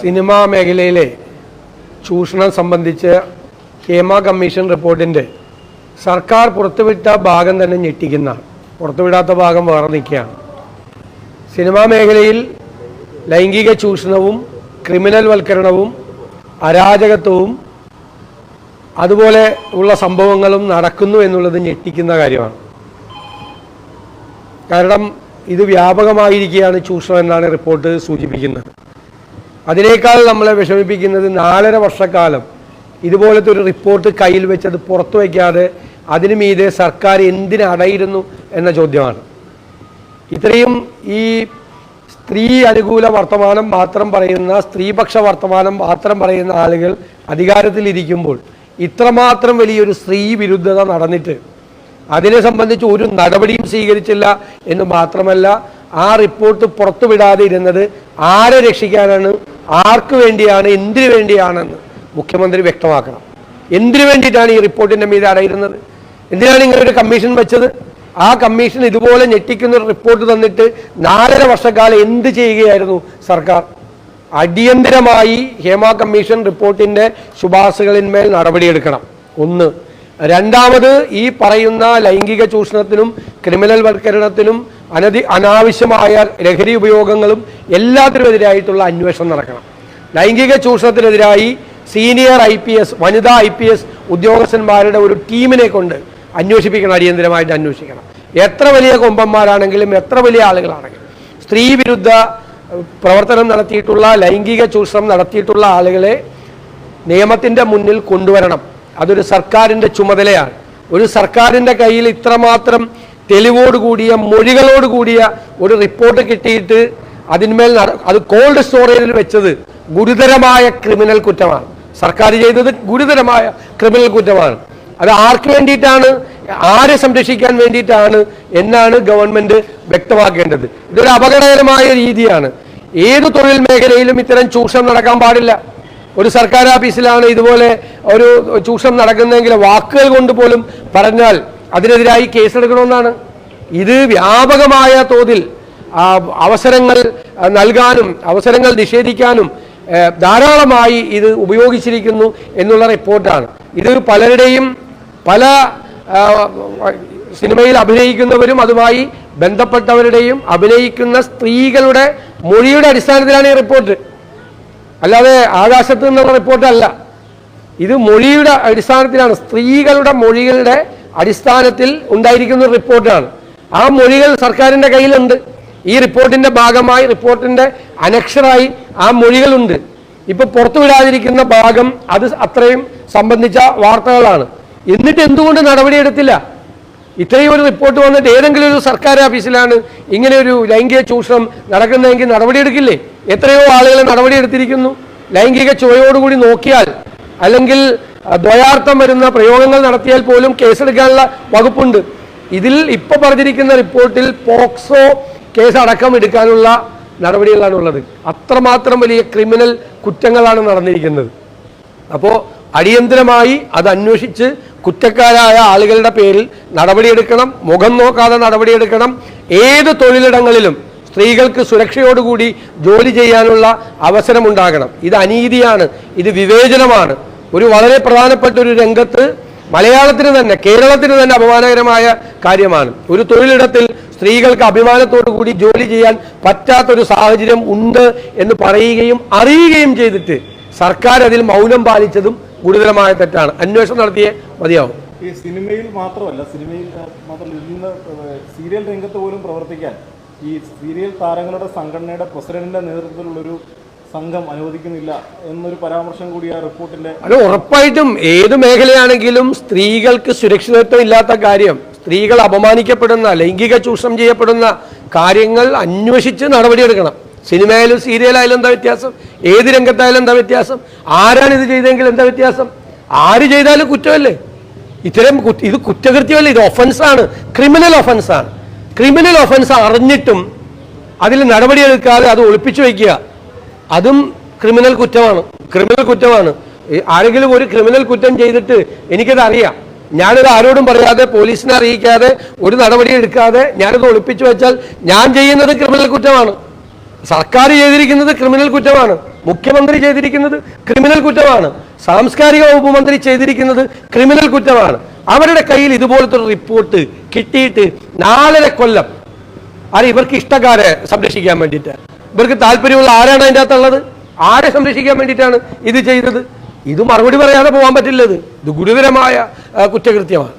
Cinema മേഖലയിലെ ചൂഷണം സംബന്ധിച്ച് ഹേമ കമ്മീഷൻ റിപ്പോർട്ടിന്റെ സർക്കാർ പുറത്തുവിട്ട ഭാഗം തന്നെ ഞെട്ടിക്കുന്ന പുറത്തുവിടാത്ത ഭാഗം വേറെ നിൽക്കുകയാണ്. സിനിമാ മേഖലയിൽ ലൈംഗിക ചൂഷണവും ക്രിമിനൽ വൽക്കരണവും അരാജകത്വവും അതുപോലെ ഉള്ള സംഭവങ്ങളും നടക്കുന്നു എന്നുള്ളത് ഞെട്ടിക്കുന്ന കാര്യമാണ്. കാരണം ഇത് വ്യാപകമായിരിക്കുകയാണ് ചൂഷണം എന്നാണ് റിപ്പോർട്ട് സൂചിപ്പിക്കുന്നത്. അതിനേക്കാൾ നമ്മളെ വിഷമിപ്പിക്കുന്നത് നാലര വർഷക്കാലം. ഇതുപോലത്തെ ഒരു റിപ്പോർട്ട് കയ്യിൽ വെച്ച് അത് പുറത്തു വയ്ക്കാതെ അതിനു മീതെ സർക്കാർ എന്തിനടയിരുന്നു എന്ന ചോദ്യമാണ്. ഇത്രയും ഈ സ്ത്രീ അനുകൂല വർത്തമാനം മാത്രം പറയുന്ന സ്ത്രീപക്ഷ വർത്തമാനം മാത്രം പറയുന്ന ആളുകൾ അധികാരത്തിലിരിക്കുമ്പോൾ ഇത്രമാത്രം വലിയൊരു സ്ത്രീ വിരുദ്ധത നടന്നിട്ട് അതിനെ സംബന്ധിച്ച് ഒരു നടപടിയും സ്വീകരിച്ചില്ല എന്ന് മാത്രമല്ല ആ റിപ്പോർട്ട് പുറത്തുവിടാതെ ഇരുന്നത് ആരെ രക്ഷിക്കാനാണ് ആർക്ക് വേണ്ടിയാണ് എന്തിനു വേണ്ടിയാണെന്ന് മുഖ്യമന്ത്രി വ്യക്തമാക്കണം. എന്തിനു വേണ്ടിയിട്ടാണ് ഈ റിപ്പോർട്ടിന്റെ മീതെ അടയിരുന്നത്? എന്തിനാണ് ഇങ്ങനെ ഒരു കമ്മീഷൻ വെച്ചത്? ആ കമ്മീഷൻ ഇതുപോലെ ഞെട്ടിക്കുന്ന ഒരു റിപ്പോർട്ട് തന്നിട്ട് നാലര വർഷക്കാലം എന്ത് ചെയ്യുകയായിരുന്നു സർക്കാർ? അടിയന്തരമായി ഹേമ കമ്മീഷൻ റിപ്പോർട്ടിന്റെ ശുപാർശകളിന്മേൽ നടപടിയെടുക്കണം. ഒന്ന്. രണ്ടാമത് ഈ പറയുന്ന ലൈംഗിക ചൂഷണത്തിനും ക്രിമിനൽ വൽക്കരണത്തിനും അനധി അനാവശ്യമായ ലഹരി ഉപയോഗങ്ങളും എല്ലാത്തിനുമെതിരായിട്ടുള്ള അന്വേഷണം നടക്കണം. ലൈംഗിക ചൂഷണത്തിനെതിരായി സീനിയർ ഐ പി എസ് വനിതാ ഐ പി എസ് ഉദ്യോഗസ്ഥന്മാരുടെ ഒരു ടീമിനെ കൊണ്ട് അന്വേഷിപ്പിക്കണം അടിയന്തരമായിട്ട് അന്വേഷിക്കണം. എത്ര വലിയ കൊമ്പന്മാരാണെങ്കിലും എത്ര വലിയ ആളുകളാണെങ്കിലും. സ്ത്രീ വിരുദ്ധ പ്രവർത്തനം നടത്തിയിട്ടുള്ള ലൈംഗിക ചൂഷണം നടത്തിയിട്ടുള്ള ആളുകളെ നിയമത്തിന്റെ മുന്നിൽ കൊണ്ടുവരണം. അതൊരു സർക്കാരിന്റെ ചുമതലയാണ്. ഒരു സർക്കാരിന്റെ കയ്യിൽ ഇത്രമാത്രം തെളിവോട് കൂടിയ മൊഴികളോട് കൂടിയ ഒരു റിപ്പോർട്ട് കിട്ടിയിട്ട് അതിന്മേൽ അത് കോൾഡ് സ്റ്റോറേജിൽ വെച്ചത് ഗുരുതരമായ ക്രിമിനൽ കുറ്റമാണ്. സർക്കാർ ചെയ്തത് ഗുരുതരമായ ക്രിമിനൽ കുറ്റമാണ്. അത് ആർക്ക് വേണ്ടിയിട്ടാണ് ആരെ സംരക്ഷിക്കാൻ വേണ്ടിയിട്ടാണ് എന്നാണ് ഗവൺമെന്റ് വ്യക്തമാക്കേണ്ടത്. ഇതൊരു അപകടകരമായ രീതിയാണ്. ഏത് തൊഴിൽ മേഖലയിലും ഇത്തരം ചൂഷണം നടക്കാൻ പാടില്ല. ഒരു സർക്കാർ ഓഫീസിലാണ് ഇതുപോലെ ഒരു ചൂഷണം നടക്കുന്നതെങ്കിൽ വാക്കുകൾ കൊണ്ട് പോലും പറഞ്ഞാൽ അതിനെതിരായി കേസെടുക്കണമെന്നാണ്. ഇത് വ്യാപകമായ തോതിൽ അവസരങ്ങൾ നൽകാനും അവസരങ്ങൾ നിഷേധിക്കാനും ധാരാളമായി ഇത് ഉപയോഗിച്ചിരിക്കുന്നു എന്നുള്ള റിപ്പോർട്ടാണ്. ഇത് പലരുടെയും പല സിനിമയിൽ അഭിനയിക്കുന്നവരും അതുമായി ബന്ധപ്പെട്ടവരുടെയും അഭിനയിക്കുന്ന സ്ത്രീകളുടെ മൊഴിയുടെ അടിസ്ഥാനത്തിലാണ് ഈ റിപ്പോർട്ട്. അല്ലാതെ ആകാശത്ത് നിന്നുള്ള റിപ്പോർട്ടല്ല. ഇത് മൊഴിയുടെ അടിസ്ഥാനത്തിലാണ്. സ്ത്രീകളുടെ മൊഴികളുടെ അടിസ്ഥാനത്തിൽ ഉണ്ടായിരിക്കുന്ന റിപ്പോർട്ടാണ്. ആ മൊഴികൾ സർക്കാരിന്റെ കയ്യിലുണ്ട്. ഈ റിപ്പോർട്ടിന്റെ ഭാഗമായി റിപ്പോർട്ടിന്റെ അനക്ഷരായി ആ മൊഴികളുണ്ട്. ഇപ്പോൾ പുറത്തുവിടാതിരിക്കുന്ന ഭാഗം അത് അത്രയും സംബന്ധിച്ച വാർത്തകളാണ്. എന്നിട്ട് എന്തുകൊണ്ട് നടപടിയെടുത്തില്ല? ഇത്രയും ഒരു റിപ്പോർട്ട് വന്നിട്ട് ഏതെങ്കിലും ഒരു സർക്കാർ ഓഫീസിലാണ് ഇങ്ങനെ ഒരു ലൈംഗിക ചൂഷണം നടക്കുന്നതെങ്കിൽ നടപടിയെടുക്കില്ലേ? എത്രയോ ആളുകൾ നടപടിയെടുത്തിരിക്കുന്നു. ലൈംഗിക ചുവയോടുകൂടി നോക്കിയാൽ അല്ലെങ്കിൽ ദ്വയാർത്ഥം വരുന്ന പ്രയോഗങ്ങൾ നടത്തിയാൽ പോലും കേസെടുക്കാനുള്ള വകുപ്പുണ്ട്. ഇതിൽ ഇപ്പൊ പറഞ്ഞിരിക്കുന്ന റിപ്പോർട്ടിൽ പോക്സോ കേസ് അടക്കം എടുക്കാനുള്ള നടപടികളാണ് ഉള്ളത്. അത്രമാത്രം വലിയ ക്രിമിനൽ കുറ്റങ്ങളാണ് നടന്നിരിക്കുന്നത്. അപ്പോൾ അടിയന്തരമായി അത് അന്വേഷിച്ച് കുറ്റക്കാരായ ആളുകളുടെ പേരിൽ നടപടിയെടുക്കണം മുഖം നോക്കാതെ നടപടിയെടുക്കണം. ഏത് തൊഴിലിടങ്ങളിലും സ്ത്രീകൾക്ക് സുരക്ഷയോടുകൂടി ജോലി ചെയ്യാനുള്ള അവസരമുണ്ടാകണം. ഇത് അനീതിയാണ് ഇത് വിവേചനമാണ്. ഒരു വളരെ പ്രധാനപ്പെട്ട ഒരു രംഗത്ത് മലയാളത്തിന് തന്നെ കേരളത്തിന് തന്നെ അപമാനകരമായ കാര്യമാണ്. ഒരു തൊഴിലിടത്തിൽ സ്ത്രീകൾക്ക് അഭിമാനത്തോടു കൂടി ജോലി ചെയ്യാൻ പറ്റാത്തൊരു സാഹചര്യം ഉണ്ട് എന്ന് പറയുകയും അറിയുകയും ചെയ്തിട്ട് സർക്കാർ അതിൽ മൗനം പാലിച്ചതും ഗുരുതരമായ തെറ്റാണ്. അന്വേഷണം നടത്തിയേ മതിയാവും. ഈ സിനിമയിൽ മാത്രമല്ല സിനിമയിൽ മാത്രമല്ല ഇന്ന് സീരിയൽ രംഗത്ത് പോലും പ്രവർത്തിക്കാൻ ഈ സീരിയൽ താരങ്ങളുടെ സംഘടനയുടെ പ്രസിഡന്റിന്റെ നേതൃത്വത്തിലുള്ളൊരു സംഘം അനുവദിക്കുന്നില്ല എന്നൊരു പരാമർശം കൂടി ആ റിപ്പോർട്ടിന്റെ അത് ഉറപ്പായിട്ടും ഏത് മേഖലയാണെങ്കിലും സ്ത്രീകൾക്ക് സുരക്ഷിതത്വം ഇല്ലാത്ത കാര്യം സ്ത്രീകൾ അപമാനിക്കപ്പെടുന്ന ലൈംഗിക ചൂഷണം ചെയ്യപ്പെടുന്ന കാര്യങ്ങൾ അന്വേഷിച്ച് നടപടിയെടുക്കണം. സിനിമയിലും സീരിയലായാലും എന്താ വ്യത്യാസം? ഏത് രംഗത്തായാലും എന്താ വ്യത്യാസം? ആരാണ് ഇത് ചെയ്തെങ്കിൽ എന്താ വ്യത്യാസം? ആര് ചെയ്താലും കുറ്റമല്ലേ? ഇത്തരം ഇത് കുറ്റകൃത്യമല്ല ഇത് ഒഫൻസാണ് ക്രിമിനൽ ഒഫൻസാണ് ക്രിമിനൽ ഒഫൻസ് അറിഞ്ഞിട്ടും അതിൽ നടപടിയെടുക്കാതെ അത് ഒളിപ്പിച്ചു വയ്ക്കുക. അതും ക്രിമിനൽ കുറ്റമാണ്. ക്രിമിനൽ കുറ്റമാണ്. ആരെങ്കിലും ഒരു ക്രിമിനൽ കുറ്റം ചെയ്തിട്ട് എനിക്കത് അറിയാം. ഞാനത് ആരോടും പറയാതെ പോലീസിനെ അറിയിക്കാതെ ഒരു നടപടി എടുക്കാതെ ഞാനത് ഒളിപ്പിച്ചു വെച്ചാൽ ഞാൻ ചെയ്യുന്നത് ക്രിമിനൽ കുറ്റമാണ്. സർക്കാർ ചെയ്തിരിക്കുന്നത് ക്രിമിനൽ കുറ്റമാണ്. മുഖ്യമന്ത്രി ചെയ്തിരിക്കുന്നത് ക്രിമിനൽ കുറ്റമാണ്. സാംസ്കാരിക വകുപ്പ് മന്ത്രി ചെയ്തിരിക്കുന്നത് ക്രിമിനൽ കുറ്റമാണ്. അവരുടെ കയ്യിൽ ഇതുപോലത്തെ ഒരു റിപ്പോർട്ട് കിട്ടിയിട്ട് നാലര കൊല്ലം. അത് ഇവർക്ക് ഇഷ്ടക്കാരെ സംരക്ഷിക്കാൻ വേണ്ടിയിട്ട്. ഇവർക്ക് താല്പര്യമുള്ള ആരാണ് അതിന്റെ അകത്തുള്ളത്? ആരെ സംരക്ഷിക്കാൻ വേണ്ടിയിട്ടാണ് ഇത് ചെയ്തത്? ഇത് മറുപടി പറയാതെ പോകാൻ പറ്റില്ലത്. ഇത് ഗുരുതരമായ കുറ്റകൃത്യമാണ്.